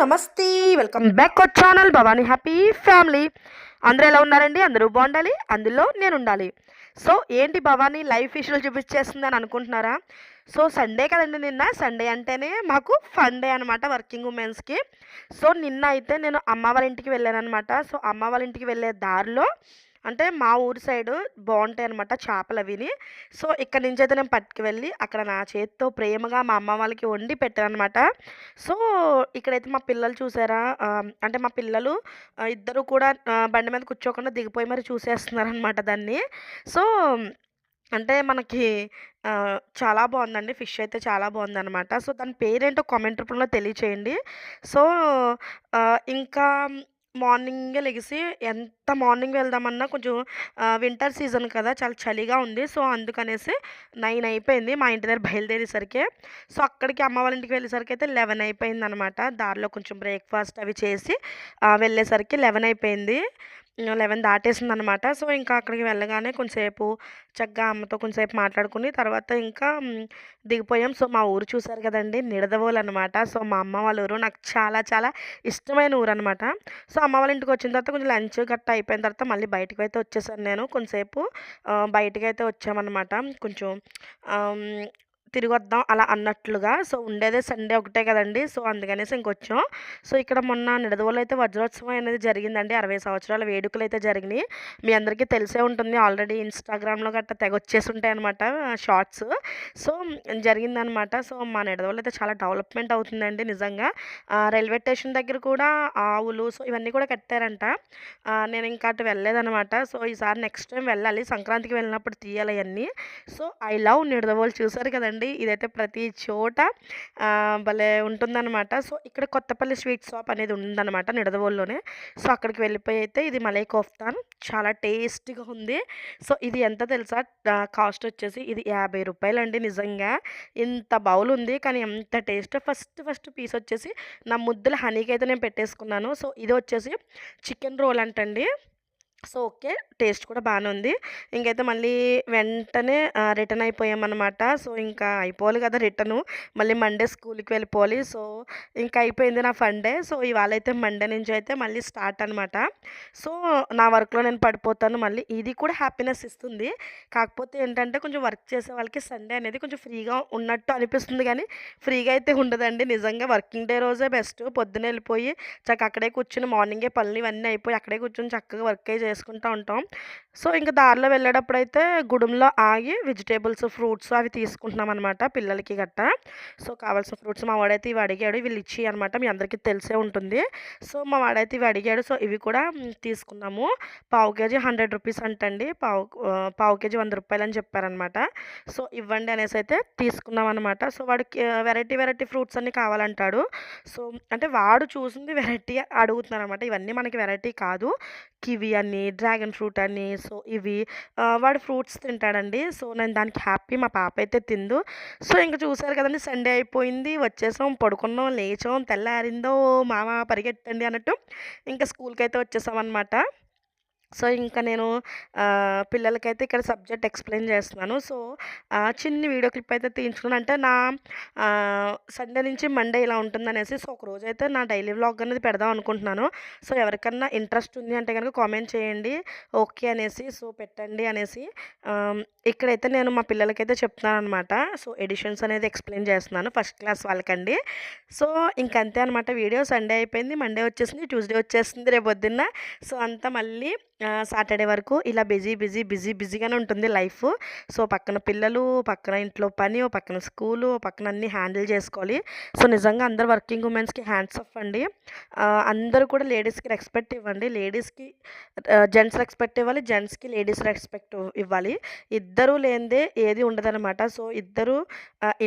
నమస్తే welcome back our channel Bhavani happy family అందరూ ఎలా ఉన్నారండి? అందరూ బాగుండాలి? అందులో నేను ఉండాలి సో ఏంటి భవానీ లైఫ్ ఇష్యూలు చూపించేస్తుంది అని అనుకుంటున్నారా? సో సండే కదండి నిన్న? సండే అంటేనే మాకు ఫన్ డే అనమాట వర్కింగ్ ఉమెన్స్కి సో నిన్న అయితే నేను అమ్మ వాళ్ళ ఇంటికి వెళ్ళాను అనమాట సో అమ్మ వాళ్ళ ఇంటికి వెళ్ళే దారిలో అంటే మా ఊరి సైడు బాగుంటాయి అనమాట చేపలు అవిని సో ఇక్కడ నుంచి అయితే నేను పట్టుకు వెళ్ళి అక్కడ నా చేతితో ప్రేమగా మా అమ్మ వాళ్ళకి వండి పెట్టాను అనమాట సో ఇక్కడైతే మా పిల్లలు చూసారా? అంటే మా పిల్లలు ఇద్దరు కూడా బండి మీద కూర్చోకుండా దిగిపోయి మరి చూసేస్తున్నారు అనమాట దాన్ని. సో అంటే మనకి చాలా బాగుందండి ఫిష్ అయితే చాలా బాగుందన్నమాట సో దాని పేరేంటో కామెంట్ రూపంలో తెలియచేయండి. సో ఇంకా మార్నింగే లెగిసి ఎంత మార్నింగ్ వెళ్దామన్నా కొంచెం వింటర్ సీజన్ కదా చాలా చలిగా ఉంది. సో అందుకనేసి నైన్ అయిపోయింది. మా ఇంటి దగ్గర బయలుదేరేసరికి సో అక్కడికి అమ్మ వాళ్ళ ఇంటికి వెళ్ళేసరికి అయితే లెవెన్ అయిపోయింది అనమాట దారిలో కొంచెం బ్రేక్ఫాస్ట్ అవి చేసి వెళ్ళేసరికి లెవెన్ అయిపోయింది. లెవెన్ దాటేసింది అనమాట సో ఇంకా అక్కడికి వెళ్ళగానే కొంచెంసేపు చక్కగా అమ్మతో కొంచెంసేపు మాట్లాడుకుని తర్వాత ఇంకా దిగిపోయాం. సో మా ఊరు చూసారు కదండి నిడదవోలు అనమాట సో మా అమ్మ వాళ్ళ ఊరు నాకు చాలా చాలా ఇష్టమైన ఊరు అనమాట సో అమ్మ వాళ్ళ ఇంటికి వచ్చిన తర్వాత కొంచెం లంచ్ గట్టా అయిపోయిన తర్వాత మళ్ళీ బయటకు అయితే వచ్చేసాను నేను. కొంచెంసేపు బయటకు అయితే వచ్చామన్నమాట కొంచెం తిరిగి వద్దాం అలా అన్నట్లుగా. సో ఉండేదే సండే ఒకటే కదండి. సో అందుకనేసి ఇంకొచ్చాం. సో ఇక్కడ మొన్న నిడదవోలు అయితే వజ్రోత్సవం అనేది జరిగిందండి. అరవై సంవత్సరాల వేడుకలు అయితే జరిగినాయి. మీ అందరికీ తెలిసే ఉంటుంది. ఆల్రెడీ ఇన్స్టాగ్రామ్లో గట్టా తెగ వచ్చేసి ఉంటాయన్నమాట షార్ట్స్. సో జరిగిందనమాట సో మా నిడదవోలు అయితే చాలా డెవలప్మెంట్ అవుతుందండి నిజంగా. రైల్వే స్టేషన్ దగ్గర కూడా ఆవులు సో ఇవన్నీ కూడా కట్టారంట. నేను ఇంకా అటు వెళ్ళలేదనమాట సో ఈసారి నెక్స్ట్ టైం వెళ్ళాలి. సంక్రాంతికి వెళ్ళినప్పుడు తీయాలి అవన్నీ. సో ఐ లవ్ నిడదవోలు చూసారు కదండి. ఇదైతే ప్రతి చోట భలే ఉంటుందన్నమాట. సో ఇక్కడ కొత్తపల్లి స్వీట్ షాప్ అనేది ఉందన్నమాట నిడదవోలులోనే. సో అక్కడికి వెళ్ళిపోయి అయితే ఇది మలై కోఫ్తాన్. చాలా టేస్టీగా ఉంది. సో ఇది ఎంత తెలుసా? కాస్ట్ వచ్చేసి ఇది యాభై రూపాయలు అండి నిజంగా. ఇంత బౌల్ ఉంది కానీ ఎంత టేస్ట్. ఫస్ట్ ఫస్ట్ పీస్ వచ్చేసి నా ముద్దుల హనీకి అయితే నేను పెట్టేసుకున్నాను. సో ఇది వచ్చేసి చికెన్ రోల్ అంటండి. So okay. టేస్ట్ కూడా బాగానే ఉంది. ఇంకైతే మళ్ళీ వెంటనే రిటర్న్ అయిపోయామన్నమాట. సో ఇంకా అయిపోవాలి కదా రిటర్ను. మళ్ళీ మండే స్కూల్కి వెళ్ళిపోవాలి. సో ఇంకా అయిపోయింది నా ఫండే సో ఇవాళ అయితే మండే నుంచి అయితే మళ్ళీ స్టార్ట్ అనమాట సో నా వర్క్లో నేను పడిపోతాను. మళ్ళీ ఇది కూడా హ్యాపీనెస్ ఇస్తుంది. కాకపోతే ఏంటంటే కొంచెం వర్క్ చేసే వాళ్ళకి సండే అనేది కొంచెం ఫ్రీగా ఉన్నట్టు అనిపిస్తుంది. కానీ ఫ్రీగా అయితే ఉండదండి. నిజంగా వర్కింగ్ డే రోజే బెస్ట్. పొద్దున వెళ్ళిపోయి చక్క అక్కడే కూర్చుని మార్నింగే పనులు ఇవన్నీ అయిపోయి అక్కడే కూర్చొని చక్కగా వర్క్ అయి చేసుకుంటూ ఉంటాం. సో ఇంకా దారిలో వెళ్ళేటప్పుడు అయితే గుడుంలో ఆగి వెజిటేబుల్స్ ఫ్రూట్స్ అవి తీసుకుంటున్నాం అనమాట పిల్లలకి గట్టా. సో కావాల్సిన ఫ్రూట్స్ మా వాడైతే ఇవి అడిగాడు. వీళ్ళు ఇచ్చి అనమాట మీ అందరికీ తెలిసే ఉంటుంది. సో మా వాడైతే ఇవి అడిగాడు. సో ఇవి కూడా తీసుకున్నాము పావు కేజీ హండ్రెడ్ రూపీస్ అంటండి. పావు పావు కేజీ వంద రూపాయలు అని చెప్పారనమాట సో ఇవ్వండి అనేసి అయితే తీసుకున్నాం అనమాట సో వాడికి వెరైటీ వెరైటీ ఫ్రూట్స్ అన్నీ కావాలంటాడు. సో అంటే వాడు చూసింది వెరైటీ అడుగుతున్నారు అనమాట ఇవన్నీ మనకి వెరైటీ కాదు. కివి అని డ్రాగన్ ఫ్రూట్ అని సో ఇవి వాడు ఫ్రూట్స్ తింటాడండి. సో నేను దానికి హ్యాపీ మా పాప అయితే తిందు. సో ఇంకా చూసారు కదండి సండే అయిపోయింది. వచ్చేసాం పడుకున్నాం లేచాం తెల్లారిందో మామ పరిగెట్టండి అన్నట్టు. ఇంకా స్కూల్కి అయితే వచ్చేసాం అనమాట సో ఇంకా నేను పిల్లలకైతే ఇక్కడ సబ్జెక్ట్ ఎక్స్ప్లెయిన్ చేస్తున్నాను. సో చిన్ని వీడియో క్లిప్ అయితే తీయించుకున్నాను. అంటే నా సండే నుంచి మండే ఇలా ఉంటుందనేసి సో ఒక రోజు అయితే నా డైలీ వ్లాగ్ అనేది పెడదాం అనుకుంటున్నాను. సో ఎవరికన్నా ఇంట్రెస్ట్ ఉంది అంటే కనుక కామెంట్ చేయండి. ఓకే అనేసి సో పెట్టండి అనేసి ఇక్కడైతే నేను మా పిల్లలకైతే చెప్తున్నాను అనమాట సో ఎడిషన్స్ అనేది ఎక్స్ప్లెయిన్ చేస్తున్నాను ఫస్ట్ క్లాస్ వాళ్ళకండి. సో ఇంకంతే అనమాట వీడియో సండే అయిపోయింది. మండే వచ్చేసింది. ట్యూస్డే వచ్చేసింది రేపు పొద్దున్న సో అంతా మళ్ళీ సాటర్డే వరకు ఇలా బిజీ బిజీ బిజీ బిజీగానే ఉంటుంది లైఫ్. సో పక్కన పిల్లలు పక్కన ఇంట్లో పని ఓ పక్కన స్కూలు పక్కన అన్నీ హ్యాండిల్ చేసుకోవాలి. సో నిజంగా అందరు వర్కింగ్ ఉమెన్స్కి హ్యాండ్స్ ఆఫ్ అండి. అందరూ కూడా లేడీస్కి రెస్పెక్ట్ ఇవ్వండి. లేడీస్కి జెంట్స్ రెస్పెక్ట్ ఇవ్వాలి జెంట్స్కి లేడీస్ రెస్పెక్ట్ ఇవ్వాలి. ఇద్దరు లేనిదే ఏది ఉండదన్నమాట. సో ఇద్దరు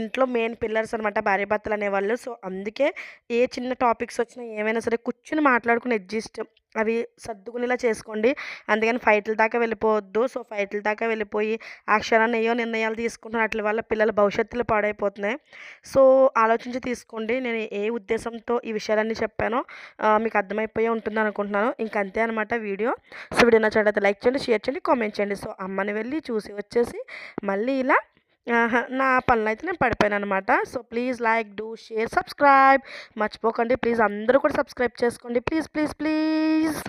ఇంట్లో మెయిన్ పిల్లర్స్ అనమాట భార్య భర్తలు అనేవాళ్ళు. సో అందుకే ఏ చిన్న టాపిక్స్ వచ్చినా ఏమైనా సరే కూర్చుని మాట్లాడుకుని అడ్జస్ట్ అవి సర్దుకునేలా చేసుకోండి. అందుకని ఫైట్ల దాకా వెళ్ళిపోవద్దు. సో ఫైట్ల దాకా వెళ్ళిపోయి అక్షరాన్ని ఏయో నిర్ణయాలు తీసుకుంటున్న వాటి వల్ల పిల్లల భవిష్యత్తులో పాడైపోతున్నాయి. సో ఆలోచించి తీసుకోండి. నేను ఏ ఉద్దేశంతో ఈ విషయాలన్నీ చెప్పానో మీకు అర్థమైపోయే ఉంటుంది అనుకుంటున్నాను. ఇంకంతే అనమాట వీడియో. సో వీడియో నచ్చినట్లయితే లైక్ చేయండి షేర్ చేయండి కామెంట్ చేయండి. సో అమ్మని వెళ్ళి చూసి వచ్చేసి మళ్ళీ ఇలా నా పనులు అయితే నేను పడిపోయాను అనమాట so please like do share subscribe. మర్చిపోకండి ప్లీజ్ అందరూ కూడా సబ్స్క్రైబ్ చేసుకోండి. Please please please.